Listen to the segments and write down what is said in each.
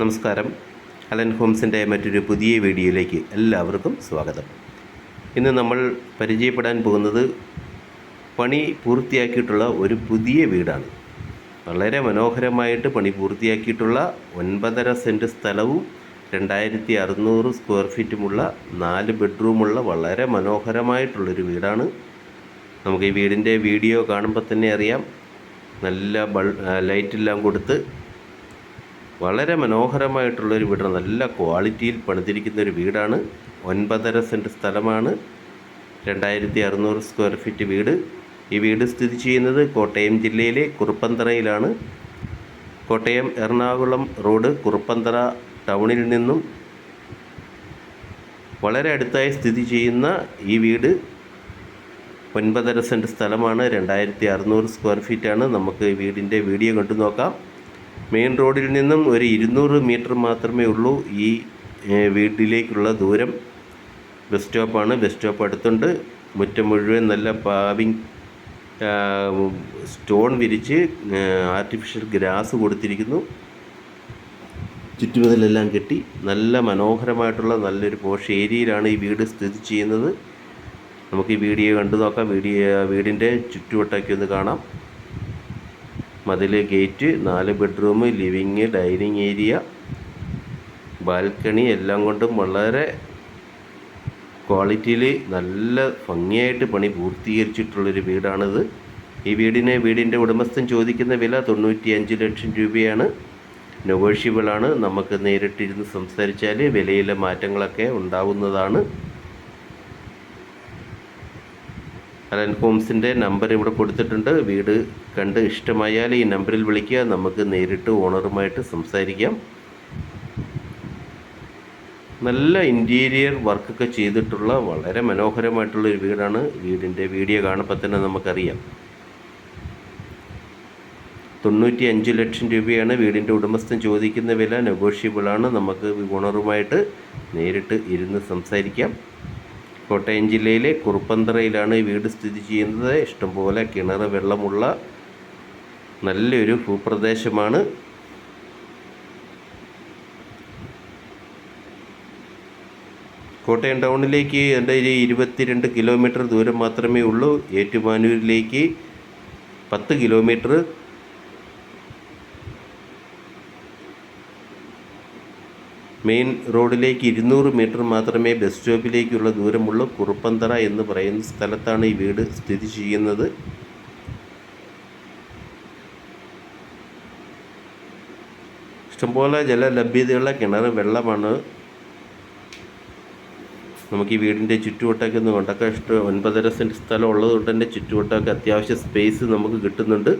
നമസ്കാരം. അലൻ ഹോംസിന്റെ മറ്റൊരു പുതിയ വീഡിയോയിലേക്ക് എല്ലാവർക്കും സ്വാഗതം. ഇന്ന് നമ്മൾ പരിചയപ്പെടാൻ പോകുന്നത് പണി പൂർത്തിയാക്കിയിട്ടുള്ള ഒരു പുതിയ വീടാണ്. വളരെ മനോഹരമായിട്ട് പണി പൂർത്തിയാക്കിയിട്ടുള്ള ഒൻപതര സെന്റ് സ്ഥലവും രണ്ടായിരത്തി അറുന്നൂറ് സ്ക്വയർ ഫീറ്റുമുള്ള നാല് ബെഡ്റൂമുള്ള വളരെ മനോഹരമായിട്ടുള്ളൊരു വീടാണ്. നമുക്ക് ഈ വീടിന്റെ വീഡിയോ കാണുമ്പോൾ തന്നെ അറിയാം. നല്ല ബൾ ലൈറ്റെല്ലാം കൊടുത്ത് വളരെ മനോഹരമായിട്ടുള്ളൊരു വീടാണ്. നല്ല ക്വാളിറ്റിയിൽ പണിതിരിക്കുന്ന ഒരു വീടാണ്. ഒൻപതര സെന്റ് സ്ഥലമാണ്. രണ്ടായിരത്തി അറുന്നൂറ് സ്ക്വയർ ഫീറ്റ് വീട്. ഈ വീട് സ്ഥിതി ചെയ്യുന്നത് കോട്ടയം ജില്ലയിലെ കുറുപ്പന്തറയിലാണ്. കോട്ടയം എറണാകുളം റോഡ് കുറുപ്പന്തറ ടൗണിൽ നിന്നും വളരെ അടുത്തായി സ്ഥിതി ചെയ്യുന്ന ഈ വീട് ഒൻപതര സെന്റ് സ്ഥലമാണ്. രണ്ടായിരത്തി അറുന്നൂറ് സ്ക്വയർ ഫീറ്റാണ്. നമുക്ക് വീടിന്റെ വീഡിയോ കണ്ടു നോക്കാം. മെയിൻ റോഡിൽ നിന്നും ഒരു ഇരുന്നൂറ് മീറ്റർ മാത്രമേ ഉള്ളൂ ഈ വീട്ടിലേക്കുള്ള ദൂരം. ബസ് സ്റ്റോപ്പാണ്. ബസ് സ്റ്റോപ്പ് അടുത്തുണ്ട്. മുറ്റം മുഴുവൻ നല്ല പാവിങ് സ്റ്റോൺ വിരിച്ച് ആർട്ടിഫിഷ്യൽ ഗ്രാസ് കൊടുത്തിരിക്കുന്നു. ചുറ്റുമതിലെല്ലാം കെട്ടി നല്ല മനോഹരമായിട്ടുള്ള നല്ലൊരു പോഷ ഏരിയയിലാണ് ഈ വീട് സ്ഥിതി ചെയ്യുന്നത്. നമുക്ക് ഈ വീഡിയോ കണ്ടു നോക്കാം. വീഡിയോ വീടിന്റെ ചുറ്റുവട്ടമൊക്കെ ഒന്ന് കാണാം. മതിൽ ഗേറ്റ് നാല് bedroom living dining area balcony എല്ലാം കൊണ്ടും വളരെ ക്വാളിറ്റിയിൽ നല്ല ഭംഗിയായിട്ട് പണി പൂർത്തീകരിച്ചിട്ടുള്ളൊരു വീടാണിത്. ഈ വീടിന് വീടിന്റെ ഉടമസ്ഥൻ ചോദിക്കുന്ന വില തൊണ്ണൂറ്റി അഞ്ച് ലക്ഷം രൂപയാണ്. നെഗോഷ്യബിളാണ് നമുക്ക് നേരിട്ടിരുന്ന് സംസാരിച്ചാൽ വിലയിലെ മാറ്റങ്ങളൊക്കെ ഉണ്ടാവുന്നതാണ്. അലൻ ഹോംസിന്റെ നമ്പർ ഇവിടെ കൊടുത്തിട്ടുണ്ട്. വീട് കണ്ട് ഇഷ്ടമായാൽ ഈ നമ്പറിൽ വിളിക്കുക. നമുക്ക് നേരിട്ട് ഓണറുമായിട്ട് സംസാരിക്കാം. നല്ല ഇന്റീരിയർ വർക്കൊക്കെ ചെയ്തിട്ടുള്ള വളരെ മനോഹരമായിട്ടുള്ള ഒരു വീടാണ്. വീടിന്റെ വീഡിയോ കാണുമ്പോൾ തന്നെ നമുക്കറിയാം. തൊണ്ണൂറ്റി അഞ്ച് ലക്ഷം രൂപയാണ് വീടിന്റെ ഉടമസ്ഥൻ ചോദിക്കുന്ന വില. നെഗോഷ്യബിളാണ് നമുക്ക് ഓണറുമായിട്ട് നേരിട്ട് ഇരുന്ന് സംസാരിക്കാം. കോട്ടയം ജില്ലയിലെ കുറുപ്പന്തറയിലാണ് ഈ വീട് സ്ഥിതി ചെയ്യുന്നത്. ഇഷ്ടംപോലെ കിണർ വെള്ളമുള്ള നല്ലൊരു ഭൂപ്രദേശമാണ്. കോട്ടയം ടൗണിലേക്ക് എന്റെ ഒരു ഇരുപത്തിരണ്ട് കിലോമീറ്റർ ദൂരം മാത്രമേ ഉള്ളൂ. ഏറ്റുമാനൂരിലേക്ക് പത്ത് കിലോമീറ്റർ മെയിൻ റോഡിലേക്ക് ഇരുന്നൂറ് മീറ്റർ മാത്രമേ ബസ് സ്റ്റോപ്പിലേക്കുള്ള ദൂരമുള്ളൂ. കുറുപ്പന്തറ എന്ന് പറയുന്ന സ്ഥലത്താണ് ഈ വീട് സ്ഥിതി ചെയ്യുന്നത്. ഇഷ്ടംപോലെ ജലലഭ്യതയുള്ള കിണർ വെള്ളമാണ് നമുക്ക് ഈ വീടിന്റെ ചുറ്റുവട്ടമൊക്കെ ഒന്ന് കൊണ്ടൊക്കെ ഇഷ്ടം. ഒൻപതര സെന്റ് സ്ഥലം ഉള്ളതുകൊണ്ട് തന്നെ ചുറ്റുവട്ടമൊക്കെ അത്യാവശ്യം സ്പേസ് നമുക്ക് കിട്ടുന്നുണ്ട്.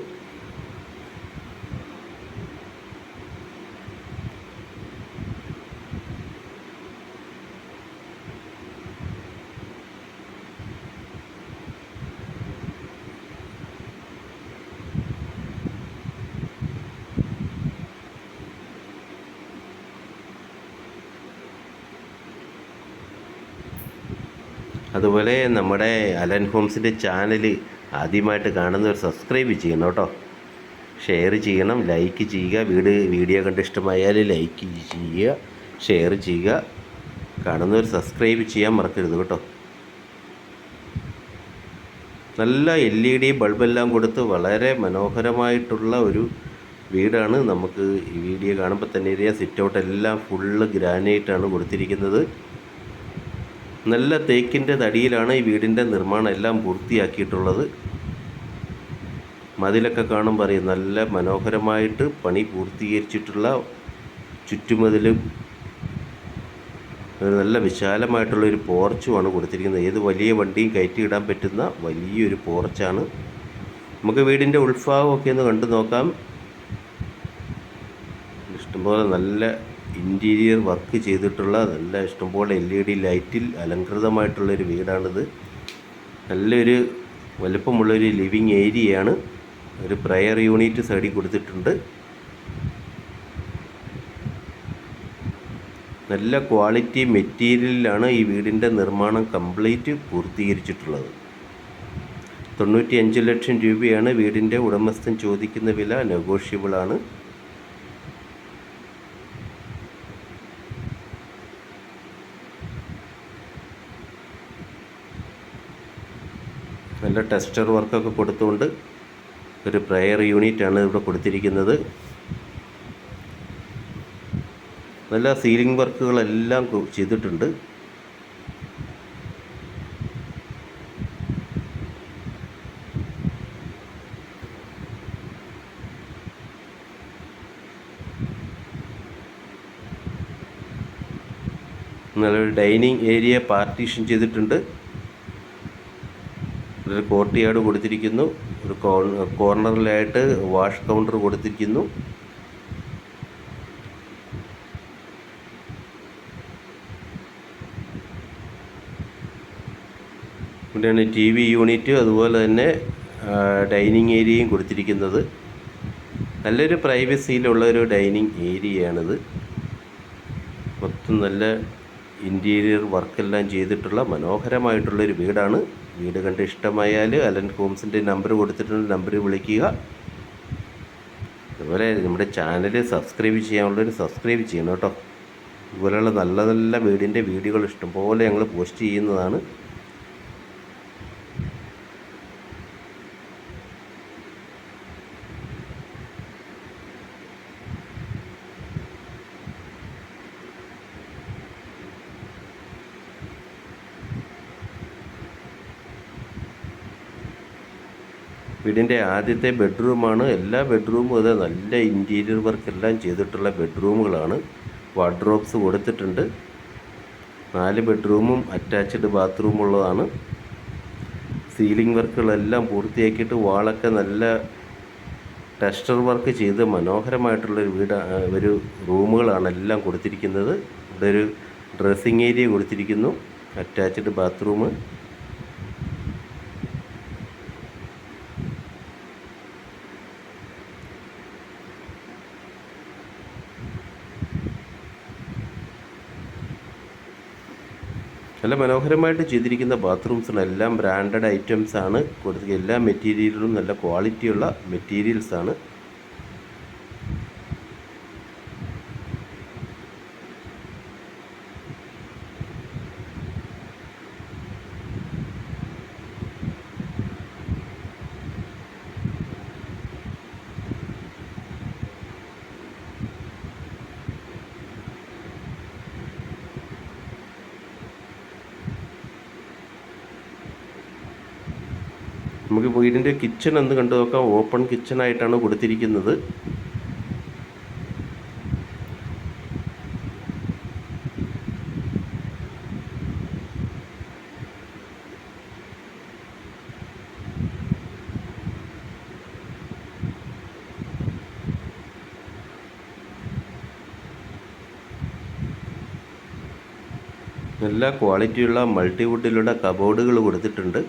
അതുപോലെ നമ്മുടെ അലൻ ഹോംസിന്റെ ചാനൽ ആദ്യമായിട്ട് കാണുന്നവർ സബ്സ്ക്രൈബ് ചെയ്യണം കേട്ടോ. ഷെയർ ചെയ്യണം ലൈക്ക് ചെയ്യുക. വീട് വീഡിയോ കണ്ട് ഇഷ്ടമായാൽ ലൈക്ക് ചെയ്യുക ഷെയർ ചെയ്യുക. കാണുന്നവർ സബ്സ്ക്രൈബ് ചെയ്യാൻ മറക്കരുത് കേട്ടോ. നല്ല എൽ ഇ ഡി ബൾബെല്ലാം കൊടുത്ത് വളരെ മനോഹരമായിട്ടുള്ള ഒരു വീടാണ് നമുക്ക് ഈ വീഡിയോ കാണുമ്പോൾ തന്നെ അറിയാം സിറ്റ് ഔട്ട് എല്ലാം ഫുള്ള് ഗ്രാനൈറ്റാണ് കൊടുത്തിരിക്കുന്നത്. നല്ല തേക്കിന്റെ തടിയിലാണ് ഈ വീടിന്റെ നിർമ്മാണം എല്ലാം പൂർത്തിയാക്കിയിട്ടുള്ളത്. മതിലൊക്കെ കാണുമ്പോൾ അറിയാം നല്ല മനോഹരമായിട്ട് പണി പൂർത്തീകരിച്ചിട്ടുള്ള ചുറ്റുമതിലും ഒരു നല്ല വിശാലമായിട്ടുള്ള ഒരു പോർച്ചുമാണ് കൊടുത്തിരിക്കുന്നത്. ഏത് വലിയ വണ്ടിയും കയറ്റിയിടാൻ പറ്റുന്ന വലിയൊരു പോർച്ചാണ്. നമുക്ക് വീടിന്റെ ഉൾഭാഗമൊക്കെ ഒന്ന് കണ്ടു നോക്കാം. ഇഷ്ടംപോലെ നല്ല ഇന്റീരിയർ വർക്ക് ചെയ്തിട്ടുള്ള നല്ല ഇഷ്ടംപോലെ എൽ ഇ ഡി ലൈറ്റിൽ അലങ്കൃതമായിട്ടുള്ളൊരു വീടാണിത്. നല്ലൊരു വലുപ്പമുള്ളൊരു ലിവിങ് ഏരിയയാണ്. ഒരു പ്രയർ യൂണിറ്റ് സൈഡിൽ കൊടുത്തിട്ടുണ്ട്. നല്ല ക്വാളിറ്റി മെറ്റീരിയലിലാണ് ഈ വീടിന്റെ നിർമ്മാണം കംപ്ലീറ്റ് പൂർത്തീകരിച്ചിട്ടുള്ളത്. തൊണ്ണൂറ്റി അഞ്ച് ലക്ഷം രൂപയാണ് വീടിന്റെ ഉടമസ്ഥൻ ചോദിക്കുന്ന വില നെഗോഷ്യബിളാണ് നല്ല ടെസ്റ്റർ വർക്കൊക്കെ കൊടുത്തുകൊണ്ട് ഒരു പ്രയർ യൂണിറ്റാണ് ഇവിടെ കൊടുത്തിരിക്കുന്നത്. നല്ല സീലിംഗ് വർക്കുകളെല്ലാം ചെയ്തിട്ടുണ്ട്. നല്ലൊരു ഡൈനിങ് ഏരിയ പാർട്ടീഷൻ ചെയ്തിട്ടുണ്ട്. ഒരു കോർട്ടിയാർഡ് കൊടുത്തിരിക്കുന്നു. ഒരു കോർണറിലായിട്ട് വാഷ് കൗണ്ടർ കൊടുത്തിരിക്കുന്നു. ഇവിടെയാണ് ടി വി യൂണിറ്റ് അതുപോലെ തന്നെ ഡൈനിങ് ഏരിയയും കൊടുത്തിരിക്കുന്നത്. നല്ലൊരു പ്രൈവസിയിലുള്ള ഒരു ഡൈനിങ് ഏരിയയാണിത്. മൊത്തം നല്ല ഇന്റീരിയർ വർക്കെല്ലാം ചെയ്തിട്ടുള്ള മനോഹരമായിട്ടുള്ളൊരു വീടാണ്. വീട് കണ്ട് ഇഷ്ടമായാൽ അലൻ ഹോംസിന്റെ നമ്പർ കൊടുത്തിട്ടുണ്ട് നമ്പറിൽ വിളിക്കുക. അതുപോലെ നമ്മുടെ ചാനൽ സബ്സ്ക്രൈബ് ചെയ്യാനുള്ളവർ സബ്സ്ക്രൈബ് ചെയ്യണം കേട്ടോ. ഇതുപോലെയുള്ള നല്ല നല്ല വീടിന്റെ വീഡിയോകൾ ഇഷ്ടംപോലെ ഞങ്ങൾ പോസ്റ്റ് ചെയ്യുന്നതാണ്. വീടിന്റെ ആദ്യത്തെ ബെഡ്റൂമാണ്. എല്ലാ ബെഡ്റൂമും അത് നല്ല ഇന്റീരിയർ വർക്കെല്ലാം ചെയ്തിട്ടുള്ള ബെഡ്റൂമുകളാണ്. വാർഡ്രോബ്സ് കൊടുത്തിട്ടുണ്ട്. നാല് ബെഡ്റൂമും അറ്റാച്ച്ഡ് ബാത്റൂം ഉള്ളതാണ് സീലിംഗ് വർക്കുകളെല്ലാം പൂർത്തിയാക്കിയിട്ട് വാളൊക്കെ നല്ല ടെസ്റ്റർ വർക്ക് ചെയ്ത് മനോഹരമായിട്ടുള്ളൊരു വീട് ഒരു റൂമുകളാണ് എല്ലാം കൊടുത്തിരിക്കുന്നത്. ഇവിടെ ഒരു ഡ്രസ്സിങ് ഏരിയ കൊടുത്തിരിക്കുന്നു. Attached bathroom. നല്ല മനോഹരമായിട്ട് ചെയ്തിരിക്കുന്ന എല്ലാം ബ്രാൻഡഡ് ഐറ്റംസാണ് കൊടുത്തിരിക്കുന്നത്. കൊടുത്ത എല്ലാ മെറ്റീരിയലുകളും നല്ല ക്വാളിറ്റിയുള്ള മെറ്റീരിയൽസ് നമുക്ക് വീടിന്റെ കിച്ചൺ എന്ന് കണ്ടു നോക്കാം ഓപ്പൺ കിച്ചൺ ആയിട്ടാണ് കൊടുത്തിരിക്കുന്നത്. നല്ല ക്വാളിറ്റിയുള്ള മൾട്ടിവുഡിലുള്ള കബോർഡുകൾ കൊടുത്തിട്ടുണ്ട്.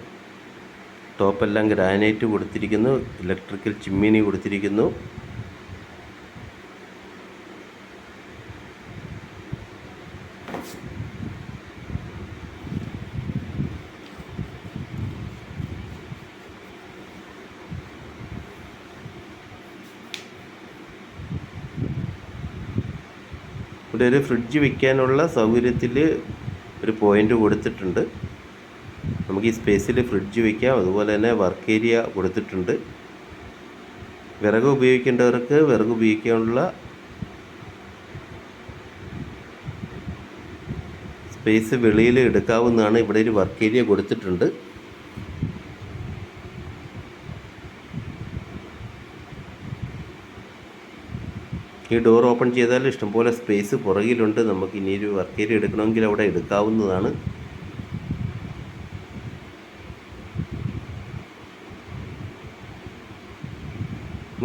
ടോപ്പെല്ലാം ഗ്രാനൈറ്റ് കൊടുത്തിരിക്കുന്നു ഇലക്ട്രിക്കൽ ചിമ്മിനി കൊടുത്തിരിക്കുന്നു. ഇവിടെ ഒരു ഫ്രിഡ്ജ് വയ്ക്കാനുള്ള സൗകര്യത്തിൽ ഒരു പോയിന്റ് കൊടുത്തിട്ടുണ്ട്. നമുക്ക് ഈ സ്പേസിൽ ഫ്രിഡ്ജ് വയ്ക്കാം. അതുപോലെ തന്നെ വർക്ക് ഏരിയ കൊടുത്തിട്ടുണ്ട്. വിറക് ഉപയോഗിക്കേണ്ടവർക്ക് വിറക് ഉപയോഗിക്കാനുള്ള സ്പേസ് വെളിയിൽ എടുക്കാവുന്നതാണ് ഇവിടെ ഒരു വർക്ക് ഏരിയ കൊടുത്തിട്ടുണ്ട്. ഈ ഡോർ ഓപ്പൺ ചെയ്താൽ ഇഷ്ടംപോലെ സ്പേസ് പുറകിലുണ്ട്. നമുക്ക് ഇനി ഒരു വർക്ക് ഏരിയ എടുക്കണമെങ്കിൽ അവിടെ എടുക്കാവുന്നതാണ്.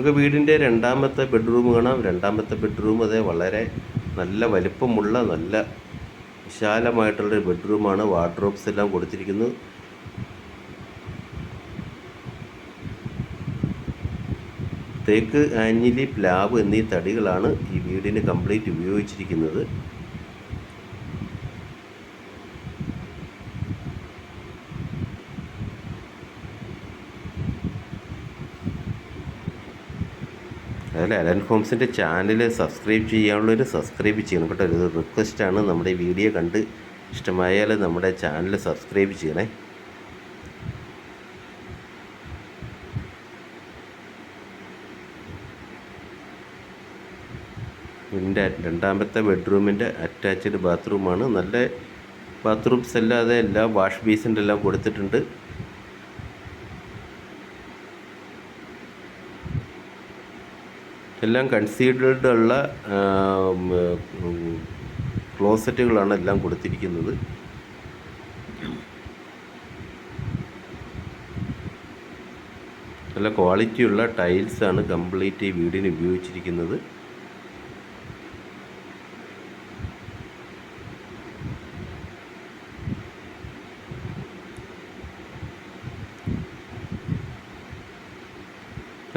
നമുക്ക് വീടിന്റെ രണ്ടാമത്തെ ബെഡ്റൂം കാണാം. രണ്ടാമത്തെ ബെഡ്റൂം അതെ വളരെ നല്ല വലിപ്പമുള്ള നല്ല വിശാലമായിട്ടുള്ളൊരു ബെഡ്റൂമാണ്. വാർഡ്രോബ്സ് എല്ലാം കൊടുത്തിരിക്കുന്നത് തേക്ക് ആഞ്ഞിലി പ്ലാവ് എന്നീ തടികളാണ് ഈ വീടിന് കംപ്ലീറ്റ് ഉപയോഗിച്ചിരിക്കുന്നത്. അതുപോലെ അലൻ ഹോംസിന്റെ ചാനൽ സബ്സ്ക്രൈബ് ചെയ്യാനുള്ളവർ സബ്സ്ക്രൈബ് ചെയ്യണം കേട്ടോ. ഒരു റിക്വസ്റ്റാണ്. നമ്മുടെ വീഡിയോ കണ്ട് ഇഷ്ടമായാൽ നമ്മുടെ ചാനൽ സബ്സ്ക്രൈബ് ചെയ്യണേ. എന്റെ രണ്ടാമത്തെ ബെഡ്റൂമിന്റെ അറ്റാച്ച്ഡ് ബാത്റൂമാണ്. നല്ല ബാത്റൂംസ് അല്ലാതെ എല്ലാ വാഷ് ബേസിന്റെ എല്ലാം കൊടുത്തിട്ടുണ്ട്. എല്ലാം കൺസീൽഡ് ഉള്ള ക്ലോസറ്റുകളാണ് എല്ലാം കൊടുത്തിരിക്കുന്നത്. നല്ല ക്വാളിറ്റിയുള്ള ടൈൽസാണ് കംപ്ലീറ്റ് ഈ വീടിന് ഉപയോഗിച്ചിരിക്കുന്നത്.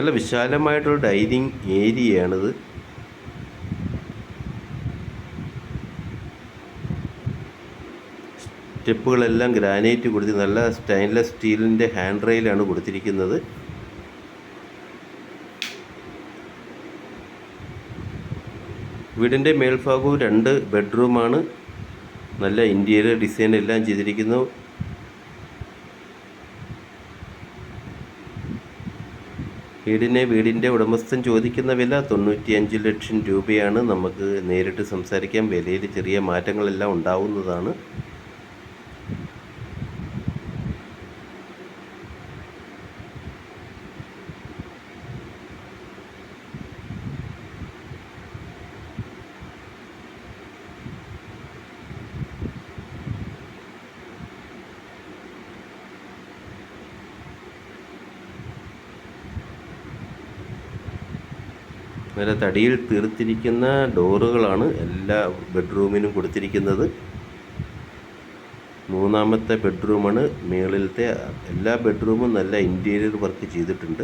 നല്ല വിശാലമായിട്ടുള്ള ഡൈനിങ് ഏരിയയാണിത്. സ്റ്റെപ്പുകളെല്ലാം ഗ്രാനൈറ്റ് കൊടുത്ത് നല്ല സ്റ്റെയിൻലെസ് സ്റ്റീലിന്റെ ഹാൻഡ് റെയിലാണ് കൊടുത്തിരിക്കുന്നത്. വീടിന്റെ മേൽഭാഗവും രണ്ട് ബെഡ്റൂമാണ്. നല്ല ഇന്റീരിയർ ഡിസൈൻ എല്ലാം ചെയ്തിരിക്കുന്നു. വീടിനെ വീടിന്റെ ഉടമസ്ഥൻ ചോദിക്കുന്ന വില തൊണ്ണൂറ്റിയഞ്ച് ലക്ഷം രൂപയാണ്. നമുക്ക് നേരിട്ട് സംസാരിക്കാം. വിലയിൽ ചെറിയ മാറ്റങ്ങളെല്ലാം ഉണ്ടാവുന്നതാണ് നല്ല തടിയിൽ തീർത്തിരിക്കുന്ന ഡോറുകളാണ് എല്ലാ ബെഡ്റൂമിനും കൊടുത്തിരിക്കുന്നത്. മൂന്നാമത്തെ ബെഡ്റൂമാണ് മുകളിലത്തെ എല്ലാ ബെഡ്റൂമും നല്ല ഇന്റീരിയർ വർക്ക് ചെയ്തിട്ടുണ്ട്.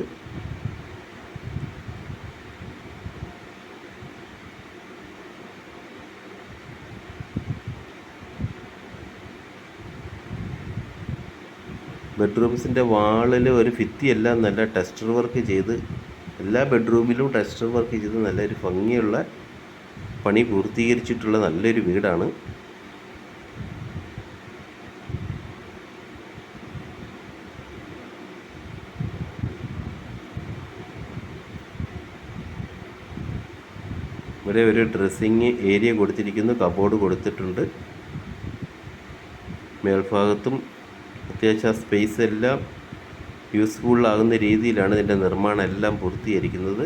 ബെഡ്റൂംസിന്റെ വാളിൽ ഒരു ഭിത്തിയെല്ലാം നല്ല ടെസ്റ്റർ വർക്ക് ചെയ്ത് എല്ലാ ബെഡ്റൂമിലും ടെസ്റ്റർ വർക്ക് ചെയ്ത് നല്ലൊരു ഭംഗിയുള്ള പണി പൂർത്തീകരിച്ചിട്ടുള്ള നല്ലൊരു വീടാണ്. ഇവിടെ ഒരു ഡ്രസ്സിങ് ഏരിയ കൊടുത്തിരിക്കുന്നു. കബോർഡ് കൊടുത്തിട്ടുണ്ട്. മേൽഭാഗത്തും അത്യാവശ്യം സ്പേസ് എല്ലാം യൂസ്ഫുൾ ആകുന്ന രീതിയിലാണ് ഇതിന്റെ നിർമ്മാണം എല്ലാം പൂർത്തീകരിക്കുന്നത്.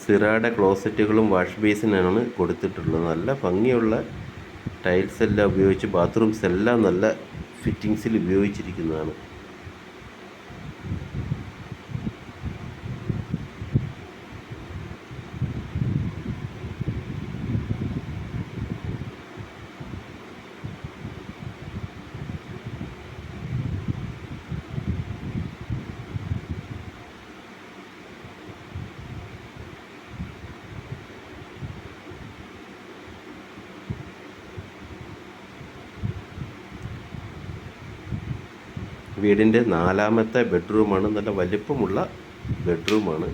സിറാടെ ക്ലോസറ്റുകളും വാഷ് ബേസിനാണ് കൊടുത്തിട്ടുള്ളത്. നല്ല ഭംഗിയുള്ള ടൈൽസ് എല്ലാം ഉപയോഗിച്ച് ബാത്റൂംസ് എല്ലാം നല്ല ഫിറ്റിങ്സിൽ ഉപയോഗിച്ചിരിക്കുന്നതാണ്. വീടിന്റെ നാലാമത്തെ ബെഡ്റൂമാണ്. നല്ല വലിപ്പമുള്ള ബെഡ്റൂമാണ്.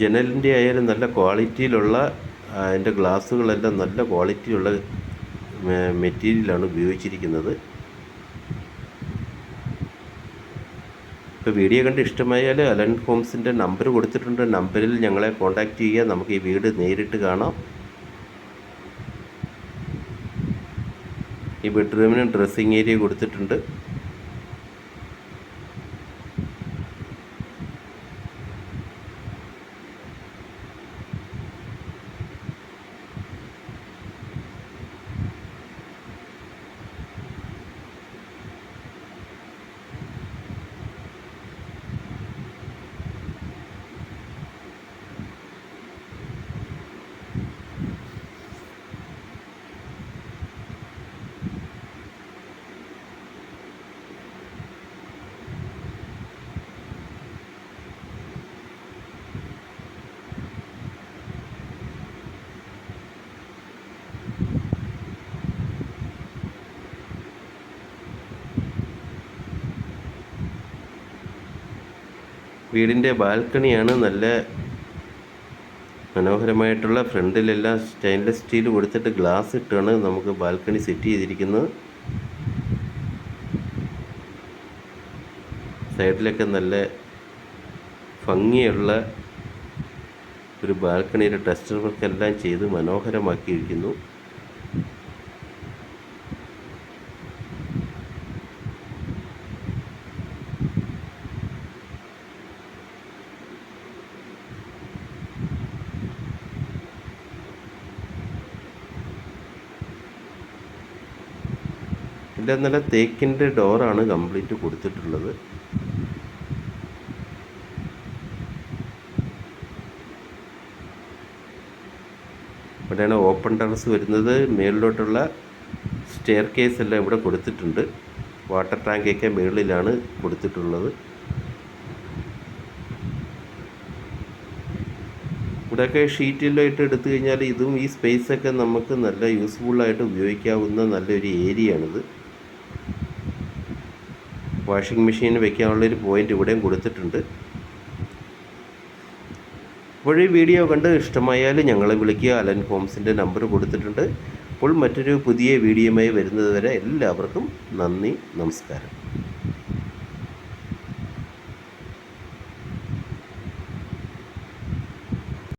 ജനലിന്റെ ആയാലും നല്ല ക്വാളിറ്റിയിലുള്ള അതിന്റെ ഗ്ലാസ്സുകളെല്ലാം നല്ല ക്വാളിറ്റിയുള്ള മെറ്റീരിയലാണ് ഉപയോഗിച്ചിരിക്കുന്നത്. ഇപ്പോൾ വീഡിയോ കണ്ട് ഇഷ്ടമായാൽ അലൻ ഹോംസിന്റെ നമ്പർ കൊടുത്തിട്ടുണ്ട്. നമ്പറിൽ ഞങ്ങളെ കോൺടാക്റ്റ് ചെയ്യുക. നമുക്ക് ഈ വീട് നേരിട്ട് കാണാം. ഈ ബെഡ്റൂമിന് ഡ്രസ്സിങ് ഏരിയ കൊടുത്തിട്ടുണ്ട്. വീടിന്റെ ബാൽക്കണിയാണ് നല്ല മനോഹരമായിട്ടുള്ള. ഫ്രണ്ടിലെല്ലാം സ്റ്റെയിൻലെസ് സ്റ്റീൽ കൊടുത്തിട്ട് ഗ്ലാസ് ഇട്ടാണ് നമുക്ക് ബാൽക്കണി സെറ്റ് ചെയ്തിരിക്കുന്നത്. സൈഡിലൊക്കെ നല്ല ഭംഗിയുള്ള ഒരു ബാൽക്കണിയുടെ ടെസ്റ്റർ വർക്കെല്ലാം ചെയ്ത് മനോഹരമാക്കിയിരിക്കുന്നു. ഇതിന്റെ നല്ല തേക്കിന്റെ ഡോറാണ് കംപ്ലീറ്റ് കൊടുത്തിട്ടുള്ളത്. ഇവിടെയാണ് ഓപ്പൺ ടെറസ് വരുന്നത്. മേളിലോട്ടുള്ള സ്റ്റെയർ കേസ് എല്ലാം ഇവിടെ കൊടുത്തിട്ടുണ്ട്. വാട്ടർ ടാങ്കൊക്കെ മുകളിലാണ് കൊടുത്തിട്ടുള്ളത്. ഇവിടെയൊക്കെ ഷീറ്റിലായിട്ട് എടുത്തു കഴിഞ്ഞാൽ ഇതും ഈ സ്പേസൊക്കെ നമുക്ക് നല്ല യൂസ്ഫുള്ളായിട്ട് ഉപയോഗിക്കാവുന്ന നല്ലൊരു ഏരിയ ആണിത്. വാഷിംഗ് മെഷീൻ വെക്കാനുള്ളൊരു പോയിന്റ് ഇവിടെയും കൊടുത്തിട്ടുണ്ട്. അപ്പോൾ ഈ വീഡിയോ കണ്ട് ഇഷ്ടമായാൽ ഞങ്ങളെ വിളിക്കുക. അലൻ ഹോംസിന്റെ നമ്പർ കൊടുത്തിട്ടുണ്ട്. അപ്പോൾ മറ്റൊരു പുതിയ വീഡിയോയുമായി വരുന്നത് വരെ എല്ലാവർക്കും നന്ദി നമസ്കാരം.